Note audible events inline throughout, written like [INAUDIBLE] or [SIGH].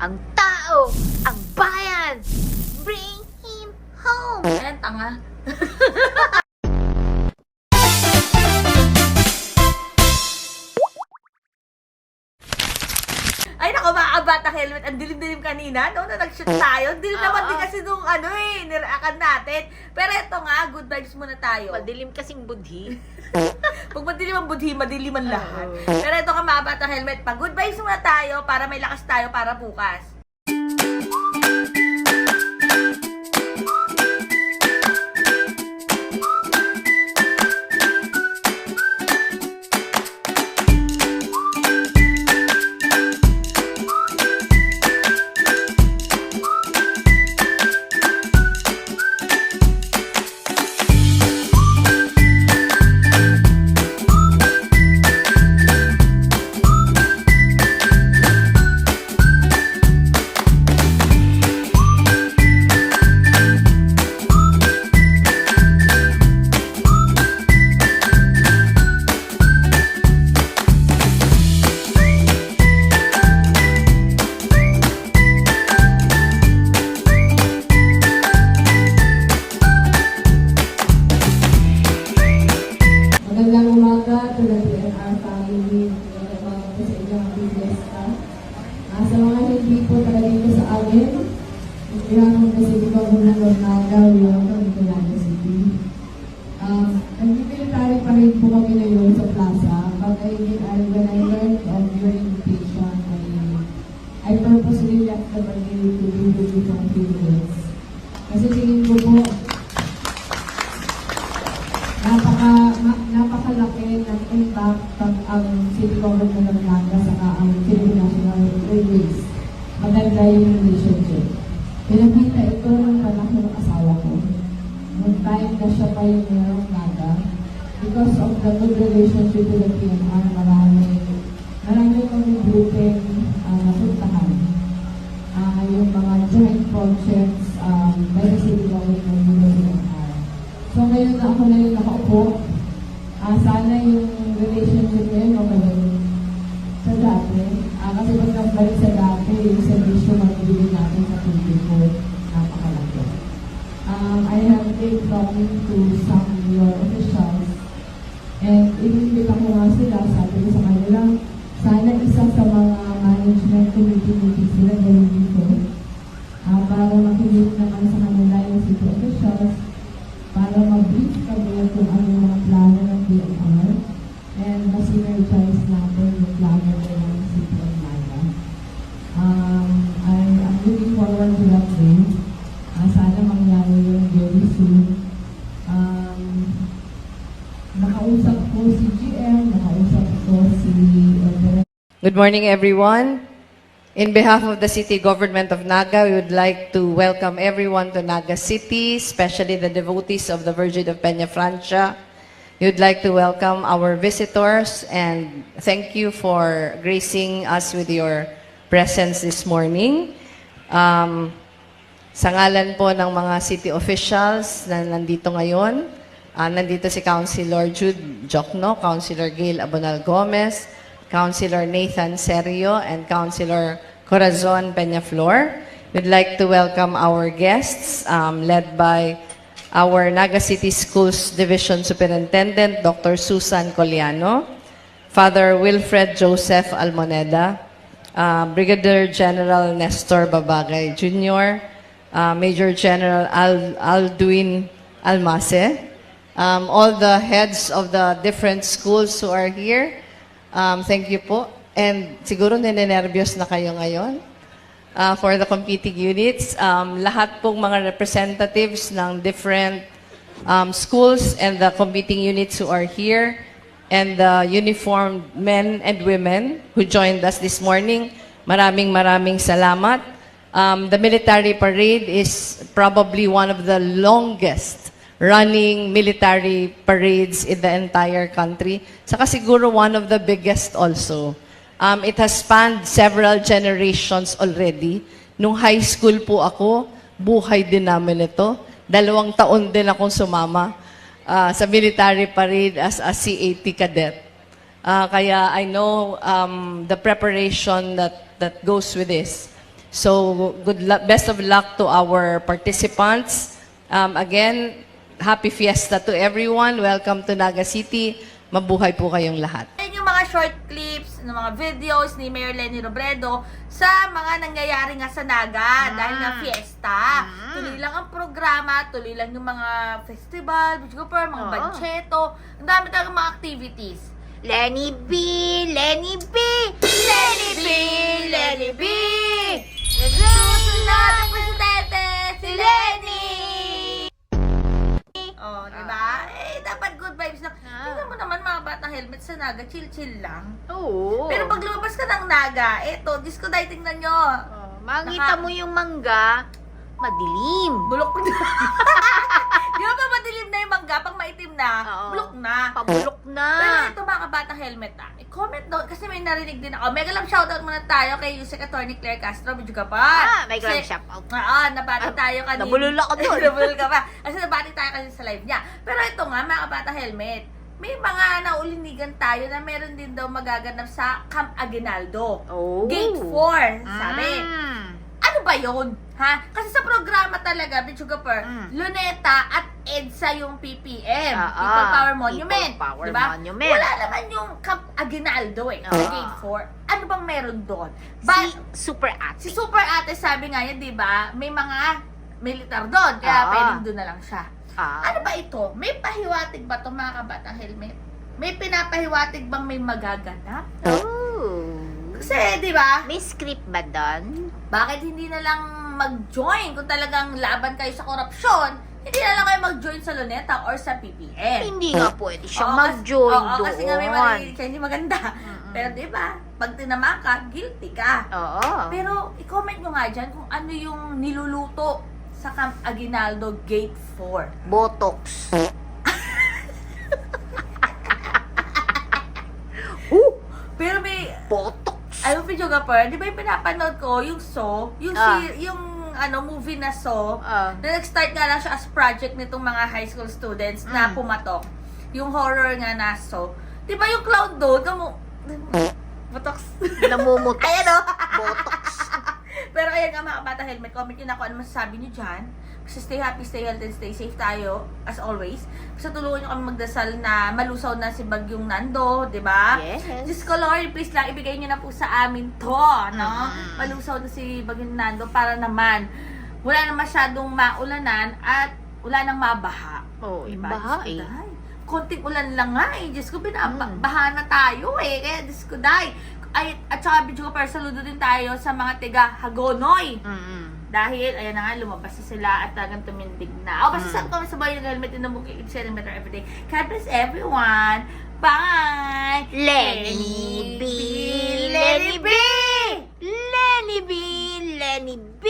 Ang tao, ang bayan, bring him home. Ayan, tanga. [LAUGHS] mga kabata helmet. Ang dilim-dilim kanina, no? Na nag-shoot tayo. Dilim naman Oo. din kasi nung ano eh, niraakan natin. Pero ito nga, good vibes muna tayo. Madilim kasing budhi. [LAUGHS] Pag madilim ang budhi, madilim ang lahat. Oo. Pero ito nga mga bata helmet, pag good vibes muna tayo para may lakas tayo para bukas. Magandang umaga to the PNR family, magandang umaga po sa inyong PBS staff. Ah, sa mga hindi po talaga dito sa amin, Ilang kasi di ba muna ng Naga, welcome to Naga City. Um, Nag-military pa rin po kami ngayon sa plaza, I, I, when I learned of your invitation, I, I purposely left the barricade to be with you for a few minutes. Kasi tingin ko po, napaka ma- napakalaki ng impact pag ang city government ng Naga sa ang Philippine National Railways. Maganda yung relationship. Pinakita ito ng panahon ng asawa ko. Nung time na siya pa yung mayor of Naga, because of the good relationship with the PNR, marami, marami kami grouping uh, napuntahan. Ah, yung mga joint projects um, by the city government the PNR. So ngayon na ako na yung nakaupo, ah sana yung relationship na yun mabalik sa dati. Ah kasi pag nagbalik sa dati, yung servisyo magbibigay natin sa publiko, napakalaki. Um, I have been talking to some your officials Ah, sana mangyari yun very soon. Um, nakausap ko si GM, nakausap ko si uh, Good morning, everyone. In behalf of the City Government of Naga, we would like to welcome everyone to Naga City, especially the devotees of the Virgin of Peña Francia. We would like to welcome our visitors and thank you for gracing us with your presence this morning. Um, sa ngalan po ng mga city officials na nandito ngayon, ah, nandito si Councilor Jude Jokno, Councilor Gail Abonal Gomez, Councilor Nathan Serio, and Councilor Corazon Peñaflor. We'd like to welcome our guests, um, led by our Naga City Schools Division Superintendent, Dr. Susan Coliano, Father Wilfred Joseph Almoneda, uh, Brigadier General Nestor Babagay Jr., uh, Major General Al Alduin Almase, um, all the heads of the different schools who are here, um, thank you po. And siguro ninenervyos na kayo ngayon uh, for the competing units. Um, lahat pong mga representatives ng different um, schools and the competing units who are here and the uniformed men and women who joined us this morning. Maraming maraming salamat. Um, the military parade is probably one of the longest running military parades in the entire country. Saka siguro one of the biggest also. Um, it has spanned several generations already. Nung high school po ako, buhay din namin ito. Dalawang taon din akong sumama ah, sa military parade as a CAT cadet. Ah, kaya I know um, the preparation that, that goes with this. So, good luck, best of luck to our participants. Um, again, happy fiesta to everyone. Welcome to Naga City. Mabuhay po kayong lahat. Mga short clips, ng mga videos ni Mayor Lenny Robredo sa mga nangyayari nga sa Naga dahil nga fiesta. Tuloy lang ang programa, tuloy lang yung mga festival, which go mga Oo. bancheto, ang dami talagang mga activities. Lenny B! Lenny B! Naman mga batang helmet sa Naga, chill-chill lang. Oo. Pero pag lumabas ka ng Naga, eto, disco day, tingnan nyo. Oh, makita Naka- mo yung mangga, madilim. Bulok na. [LAUGHS] Di ba ba madilim na yung mangga? Pag maitim na, Oo. bulok na. Pabulok na. Pero ito mga kabata helmet ah. I-comment doon kasi may narinig din ako. Mega lang shoutout muna tayo kay Yusek Attorney Claire Castro, medyo ka pa. Ah, may Kasi- shout out. Oo, nabati Ah, tayo kanina. nabulol ako doon. [LAUGHS] nabulol ka pa. Kasi nabati tayo kanina sa live niya. Pero ito nga, mga kabata helmet, may mga naulinigan tayo na meron din daw magaganap sa Camp Aguinaldo. Oh. Gate 4, sabi. Mm. Ano ba yun? Ha? Kasi sa programa talaga, Bichugaper, Mm. Luneta at EDSA yung PPM. Ah, People ah. Power Monument. People Power diba? Monument. Wala naman yung Camp Aguinaldo eh. Ah. Gate 4. Ano bang meron doon? Ba- Si Super Ate. si Super Ate sabi nga yan, di ba? May mga militar doon. Kaya Ah. pwedeng doon na lang siya. Ah. Ano ba ito? May pahiwatig ba itong mga kabatang helmet? May pinapahiwatig bang may magaganap? Oh. Kasi, di ba? May script ba doon? Bakit hindi na lang mag-join kung talagang laban kayo sa korupsyon? Hindi na lang kayo mag-join sa Luneta or sa PPM. Hindi nga pwede siya Oo, kasi- mag-join oo, doon. kasi nga may marinig siya, hindi maganda. Pero di ba, pag tinama ka, guilty ka. Oo. Pero i-comment nyo nga dyan kung ano yung niluluto sa Camp Aguinaldo Gate 4. Botox. [LAUGHS] Pero may, Botox. ano video ka pa, di ba yung pinapanood ko, yung So, yung, Ah. si, yung ano, movie na So, Ah. na nag-start nga lang siya as project nitong mga high school students na Mm. pumatok. Yung horror nga na So. Di ba yung clown doon, kamu... [LAUGHS] Botox. Namumutok. [LAUGHS] Ayan o. Botox. Pero ayan nga mga bata helmet, comment nyo na kung ano masasabi nyo dyan. Kasi stay happy, stay healthy, and stay safe tayo, as always. Kasi tulungan nyo kami magdasal na malusaw na si Bagyong Nando, di ba? Yes. Diyos ko, Lord, please lang, ibigay nyo na po sa amin to, no? Mm. Malusaw na si Bagyong Nando para naman wala na masyadong maulanan at wala nang mabaha. Oh, Diba? baha eh. Konting ulan lang nga eh. Diyos ko, Mm. binabaha na tayo eh. Kaya Diyos ko, day. Ay, at saka, video ko, pero saludo din tayo sa mga tiga Hagonoy. Mm-mm. Dahil, ayan na nga, lumabas na sila at talagang tumindig na. O, basta Mm. sa kami sa bayan ng helmet in the book, it's getting better every day. God bless everyone. Bye! Lenny B. Lenny B. Lenny B. Lenny B.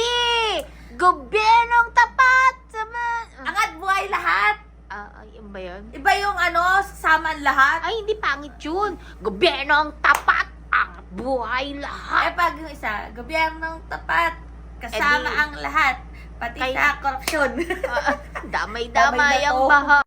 Gobyernong tapat sa mga... Angat buhay lahat! Ah, ay, yun ba yun? Iba yung ano, saman lahat. Ay, hindi pangit yun. Gobyernong tapat buhay lahat. Eh, pag yung isa, gobyernong tapat, kasama Eh di- ang lahat, pati Kay- sa korupsyon. [LAUGHS] Ah, Damay Damay-damay na ang to. baha.